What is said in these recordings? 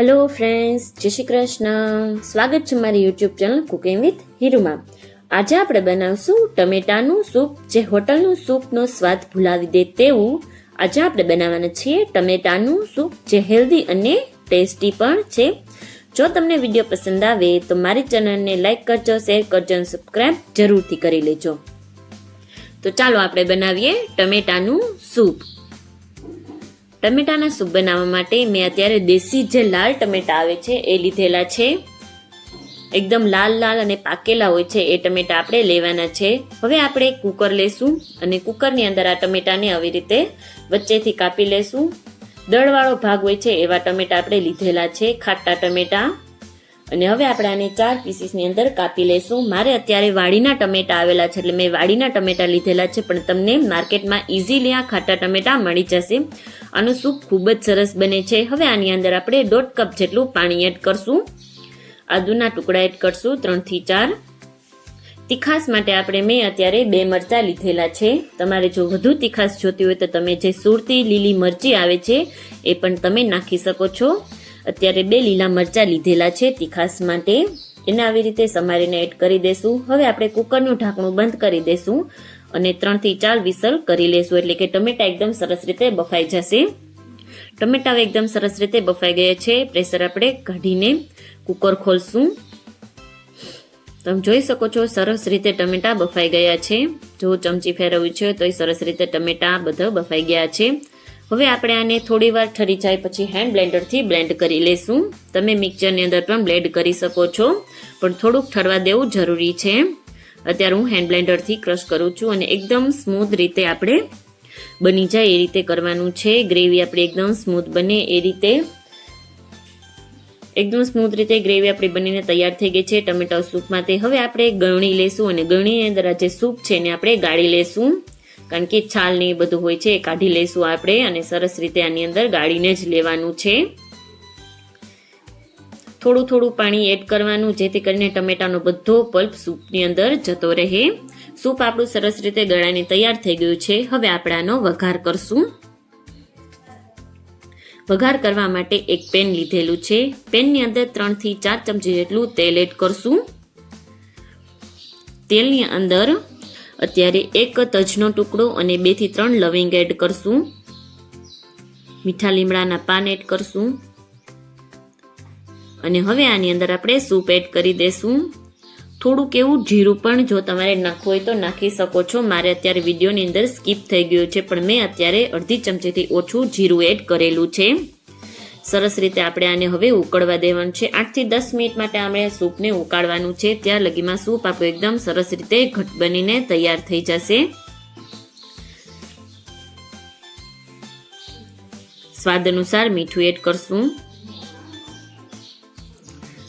Hello friends જય શ્રી કૃષ્ણ. સ્વાગત છે મારી યુટ્યુબ ચેનલ કુકિંગ વિથ હીરુમાં આજે આપણે બનાવશું ટમેટાનું સૂપ. જે હોટલનું સૂપનો સ્વાદ ભૂલાવી દે તેવું આજે આપણે બનાવવાના છીએ ટમેટાનું સૂપ, જે હેલ્ધી અને ટેસ્ટી પણ છે. જો તમને વીડિયો પસંદ આવે તો મારી ચેનલને લાઇક કરજો શેર કરજો અને સબસ્ક્રાઈબ જરૂરથી કરી લેજો. તો ચાલો આપણે બનાવીએ ટમેટાનું સૂપ. ટમેટાના સૂપ બનાવવા માટે મેં અત્યારે દેશી જે લાલ ટમેટા આવે છે, એ લીધેલા છે. એકદમ લાલ લાલ અને પાકેલા હોય છે, એ ટમેટા આપણે લેવાના છે. હવે આપણે કુકર લેશું અને કુકરની અંદર આ ટમેટાને આવી રીતે વચ્ચેથી કાપી લેશું. દળવાળો ભાગ હોય છે, એવા ટમેટા આપણે લીધેલા છે, ખાટા ટમેટા. અને હવે આપણે આને ચાર પીસીસની અંદર કાપી લઈશું. મારે અત્યારે વાડીના ટમેટા આવેલા છે, એટલે મેં વાડીના ટમેટા લીધેલા છે, પણ તમને માર્કેટમાં ઇઝીલી આ ખાટા ટમેટા મળી જશે. આનું સૂપ ખૂબ જ સરસ બને છે. હવે આની અંદર આપણે દોઢ કપ જેટલું પાણી એડ કરશું. આદુના ટુકડા એડ કરશું ત્રણથી ચાર. તીખાસ માટે આપણે મેં અત્યારે બે મરચાં લીધેલા છે. તમારે જો વધુ તીખાસ જોતી હોય તો તમે જે સુરતી લીલી મરચી આવે છે, એ પણ તમે નાખી શકો છો. અત્યારે બે લીલા મરચાં લીધેલા છે તીખાસ માટે. એને આવી રીતે સમારીને એડ કરી દેશું. હવે આપણે કુકરનું ઢાંકણું બંધ કરી દેશું અને ત્રણથી ચાર વિસલ કરી લેશું. એટલે કે ટમેટા એકદમ સરસ રીતે બફાઈ જશે. ટમેટા એકદમ સરસ રીતે બફાઈ ગયા છે. પ્રેશર આપણે કાઢીને કુકર ખોલશું. તમે જોઈ શકો છો, સરસ રીતે ટમેટા બફાઈ ગયા છે. જો ચમચી ફેરવ્યું છે તો એ સરસ રીતે ટમેટા બધા બફાઈ ગયા છે. હવે આપણે આને થોડી વાર ઠરી જાય પછી હેન્ડ બ્લેન્ડરથી બ્લેન્ડ કરી લેશું. તમે મિક્સરની અંદર પણ બ્લેન્ડ કરી શકો છો. પણ થોડુંક ઠરવા દેવું જરૂરી છે. અત્યારે હું હેન્ડ બ્લેન્ડરથી ક્રશ કરું છું અને એકદમ સ્મૂથ રીતે આપણે બની જાય એ રીતે કરવાનું છે. ગ્રેવી આપણે એકદમ સ્મૂથ બને એ રીતે. એકદમ સ્મૂથ રીતે ગ્રેવી આપણી બનીને તૈયાર થઈ ગઈ છે. ટમેટા સૂપમાં તે હવે આપણે ગળણી લેશું અને ગળણીની અંદર આ જે સૂપ છે એને આપણે ગાળી લેશું. કારણ કે છાલ ને એ બધું હોય છે એ કાઢી લઈશું આપણે અને સરસ રીતે આની અંદર ગાળીને જ લેવાનું છે. થોડું થોડું પાણી એડ કરવાનું જેથી કરીને ટમેટાનો બધો પલ્પ સૂપની અંદર જતો રહે. સૂપ આપણું સરસ રીતે ગળાને તૈયાર થઈ ગયું છે. હવે આપણે આનો વઘાર કરશું. વઘાર કરવા માટે એક પેન લીધેલું છે. પેનની અંદર ત્રણથી ચાર ચમચી જેટલું તેલ એડ કરશું. તેલની અંદર અત્યારે એક તજનો ટુકડો અને બેથી ત્રણ લવિંગ એડ કરશું. મીઠા લીમડાના પાન એડ કરશું. અને હવે આની અંદર આપણે સૂપ એડ કરી દેશું. થોડુંક એવું જીરું પણ જો તમારે નાખવું હોય તો નાખી શકો છો. મારે અત્યારે વિડીયોની અંદર સ્કીપ થઈ ગયું છે, પણ મેં અત્યારે અડધી ચમચીથી ઓછું જીરું એડ કરેલું છે. સરસ રીતે આપણે આને હવે ઉકળવા દેવાનું છે. આઠથી દસ મિનિટ માટે આપણે સૂપને ઉકાળવાનું છે. ત્યાં લગીમાં સૂપ આપો એકદમ સરસ રીતે ઘટ બનીને તૈયાર થઈ જશે. સ્વાદ અનુસાર મીઠું એડ કરશું.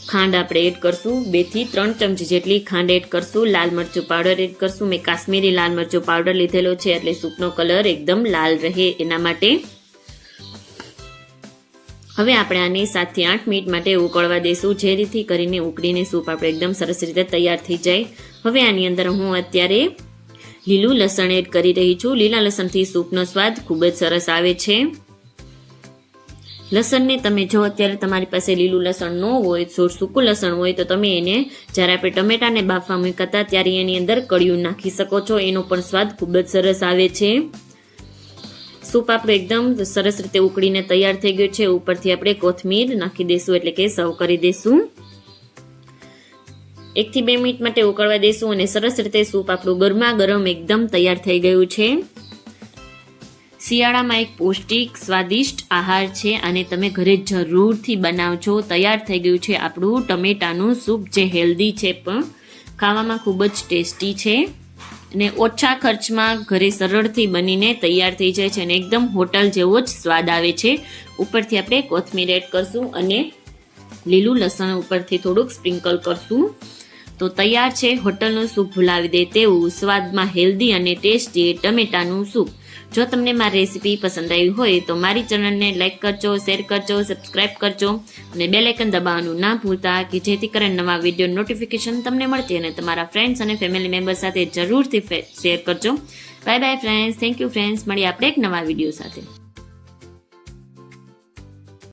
ખાંડ આપણે એડ કરશું. બેથી ત્રણ ચમચી જેટલી ખાંડ એડ કરશું. લાલ મરચું પાવડર એડ કરશું. મેં કાશ્મીરી લાલ મરચું પાવડર લીધેલો છે એટલે સૂપનો કલર એકદમ લાલ રહે એના માટે. હવે આપણે આને સાતથી આઠ મિનિટ માટે ઉકળવા દઈશું, જે રીતે કરીને ઉકળીને સૂપ આપણે એકદમ સરસ રીતે તૈયાર થઈ જાય. હવે આની અંદર હું અત્યારે લીલું લસણ એડ કરી રહી છું. લીલા લસણથી સૂપનો સ્વાદ ખૂબ જ સરસ આવે છે. લસણને તમે જો અત્યારે તમારી પાસે લીલું લસણ ન હોય જો સૂકું લસણ હોય, તો તમે એને જ્યારે આપણે ટમેટાને બાફવા મૂકતા ત્યારે એની અંદર કળિયું નાખી શકો છો. એનો પણ સ્વાદ ખૂબ જ સરસ આવે છે. સૂપ આપણું એકદમ. સરસ રીતે ઉકળીને તૈયાર થઈ ગયું છે. ઉપરથી આપણે કોથમીર નાખી દઈશું એટલે કે સર્વ કરી દઈશું એકથી બે મિનિટ માટે ઉકળવા દઈશું અને સરસ રીતે સૂપ આપણું ગરમા ગરમ એકદમ તૈયાર થઈ ગયું છે. શિયાળામાં એક પૌષ્ટિક, સ્વાદિષ્ટ આહાર છે અને તમે ઘરે જરૂરથી બનાવજો. તૈયાર થઈ ગયું છે આપણું ટમેટાનું સૂપ, જે હેલ્ધી છે પણ. ખાવામાં ખૂબ જ ટેસ્ટી છે. અને ઓછા ખર્ચમાં ઘરે સરળથી બનીને તૈયાર થઈ જાય છે અને એકદમ હોટલ જેવો જ સ્વાદ આવે છે. ઉપરથી આપણે કોથમીર એડ કરશું અને લીલું લસણ ઉપરથી થોડુંક સ્પ્રિંકલ કરશું. તો તૈયાર છે હોટલનું સૂપ ભૂલાવી દે તેવું સ્વાદમાં હેલ્ધી અને ટેસ્ટી ટમેટાનું સૂપ. જો તમને મારી રેસીપી પસંદ આવી હોય તો મારી ચેનલને લાઇક કરજો, શેર કરજો, સબસ્ક્રાઇબ કરજો અને બે લાઇકન દબાવવાનું ના ભૂલતા કે જેથી કરીને નવા વીડિયો નોટિફિકેશન તમને મળતી અને તમારા ફ્રેન્ડ્સ અને ફેમિલી મેમ્બર સાથે જરૂરથી શેર કરજો. Bye bye friends thank you friends મળીએ આપણે એક નવા વીડિયો સાથે.